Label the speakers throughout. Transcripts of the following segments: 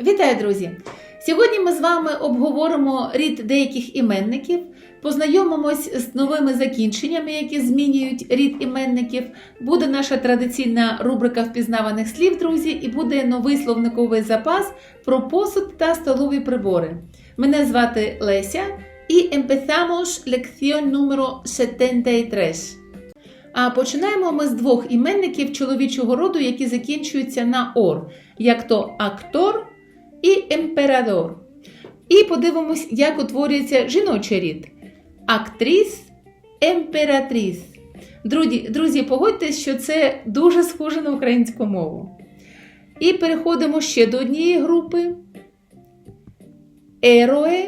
Speaker 1: Вітаю, друзі! Сьогодні ми з вами обговоримо рід деяких іменників, познайомимось з новими закінченнями, які змінюють рід іменників. Буде наша традиційна рубрика впізнаваних слів, друзі, і буде новий словниковий запас про посуд та столові прибори. Мене звати Леся і empezamos lección número 73. А починаємо ми з двох іменників чоловічого роду, які закінчуються на ор, як то актор і емперадор. І подивимось, як утворюється жіночий рід: актріс, емператріс. Друзі, друзі, погодьтесь, що це дуже схоже на українську мову. І переходимо ще до однієї групи: ероe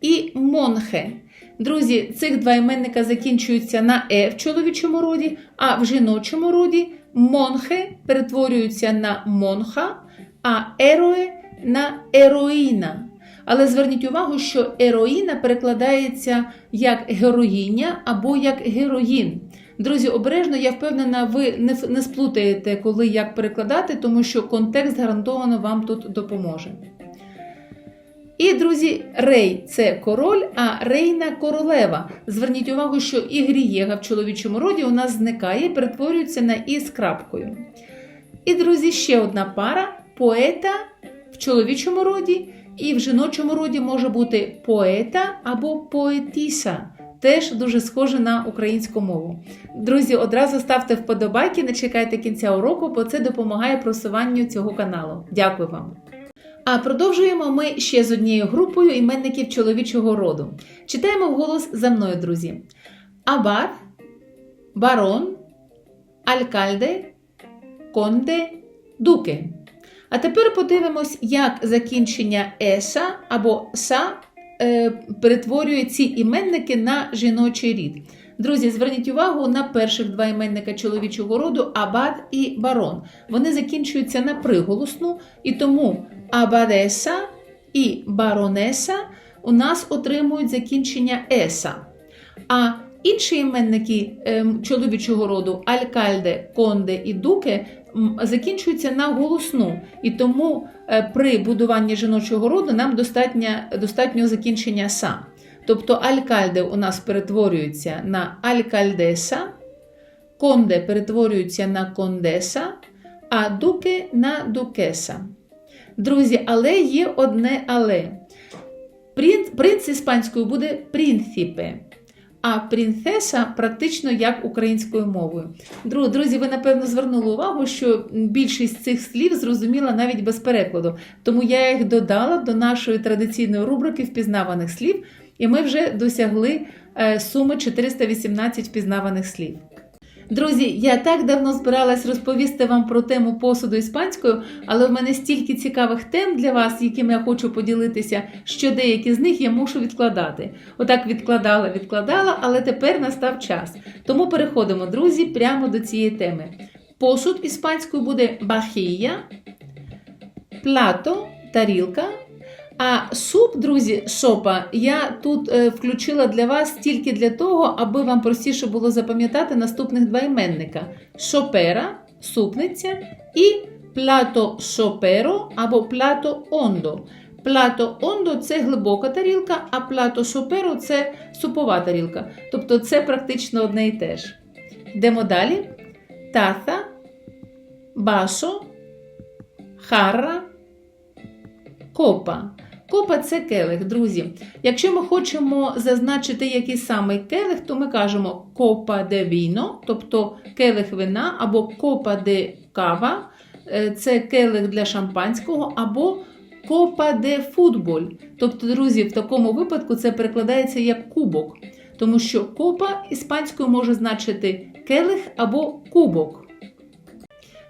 Speaker 1: і монхе. Друзі, цих два іменника закінчуються на е в чоловічому роді, а в жіночому роді монхе перетворюються на монха, а ероe на ероїна. Але зверніть увагу, що ероїна перекладається як героїня або як героїн. Друзі, обережно, я впевнена, ви не, не сплутаєте, коли як перекладати, тому що контекст гарантовано вам тут допоможе. І, друзі, рей це король, а рейна королева. Зверніть увагу, що і грієга в чоловічому роді у нас зникає перетворюється на і з крапкою. І, друзі, ще одна пара поета в чоловічому роді, і в жіночому роді може бути поета або поетіса. Теж дуже схоже на українську мову. Друзі, одразу ставте вподобайки, не чекайте кінця уроку, бо це допомагає просуванню цього каналу. Дякую вам! А продовжуємо ми ще з однією групою іменників чоловічого роду. Читаємо вголос за мною, друзі: Абат, барон, алькальде, конде, дуке. А тепер подивимось, як закінчення еса або са е, перетворює ці іменники на жіночий рід. Друзі, зверніть увагу на перших два іменника чоловічого роду абат і барон. Вони закінчуються на приголосну, і тому абадеса і баронеса у нас отримують закінчення еса. А інші іменники ем, чоловічого роду алькальде, конде і дуке закінчуються на голосну. І тому е, при будуванні жіночого роду нам достатньо, достатньо закінчення са. Тобто алькальде у нас перетворюється на алькальдеса, конде перетворюється на кондеса, а дуке на дукеса. Друзі, але є одне але. Принц, принц іспанською буде принципе, а принцеса практично як українською мовою. Друзі, ви напевно звернули увагу, що більшість цих слів зрозуміла навіть без перекладу. Тому я їх додала до нашої традиційної рубрики впізнаваних слів, і ми вже досягли е, суми 418 впізнаваних слів. Друзі, я так давно збиралась розповісти вам про тему посуду іспанською, але в мене стільки цікавих тем для вас, якими я хочу поділитися, що деякі з них я мушу відкладати. Отак відкладала, відкладала, але тепер настав час. Тому переходимо, друзі, прямо до цієї теми. Посуд іспанською буде бахія, плато, тарілка. А суп, друзі, сопа, я тут е, включила для вас тільки для того, аби вам простіше було запам'ятати наступних два іменника: шопера, супниця, і плато шоперо або плато ондо. Плато ондо це глибока тарілка, а плато шоперо це супова тарілка. Тобто це практично одне і те ж. Йдемо далі: таса, башо, харра, копа. Копа це келих, друзі. Якщо ми хочемо зазначити який саме келих, то ми кажемо копа де віно, тобто келих вина, або копа де кава, це келих для шампанського, або копа де футболь. Тобто, друзі, в такому випадку це перекладається як кубок, тому що копа іспанською може значити келих або кубок.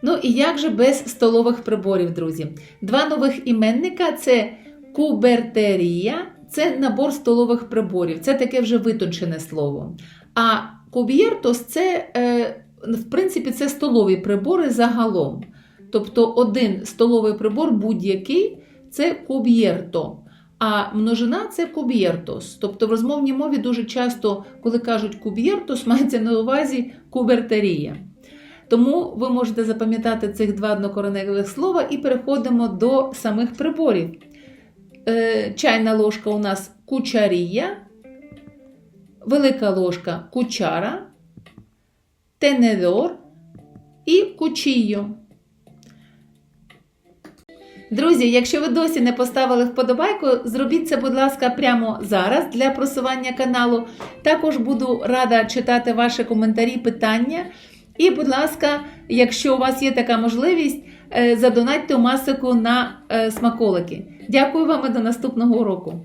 Speaker 1: Ну і як же без столових приборів, друзі? Два нових іменника це кубертерія це набор столових приборів, це таке вже витончене слово. А куб'єртос це, е, в принципі, це столові прибори загалом. Тобто один столовий прибор будь-який це куб'єрто. А множина це куб'єртос. Тобто в розмовній мові дуже часто, коли кажуть куб'єртос, мається на увазі кубертерія. Тому ви можете запам'ятати цих два однокореневих слова і переходимо до самих приборів. Е, чайна ложка у нас кучарія, велика ложка кучара, тенедор і кучійо. Друзі, якщо ви досі не поставили вподобайку, зробіть це, будь ласка, прямо зараз для просування каналу. Також буду рада читати ваші коментарі, питання. І, будь ласка, якщо у вас є така можливість, задонатьте у масику на е, смаколики. Дякую вам і до наступного уроку.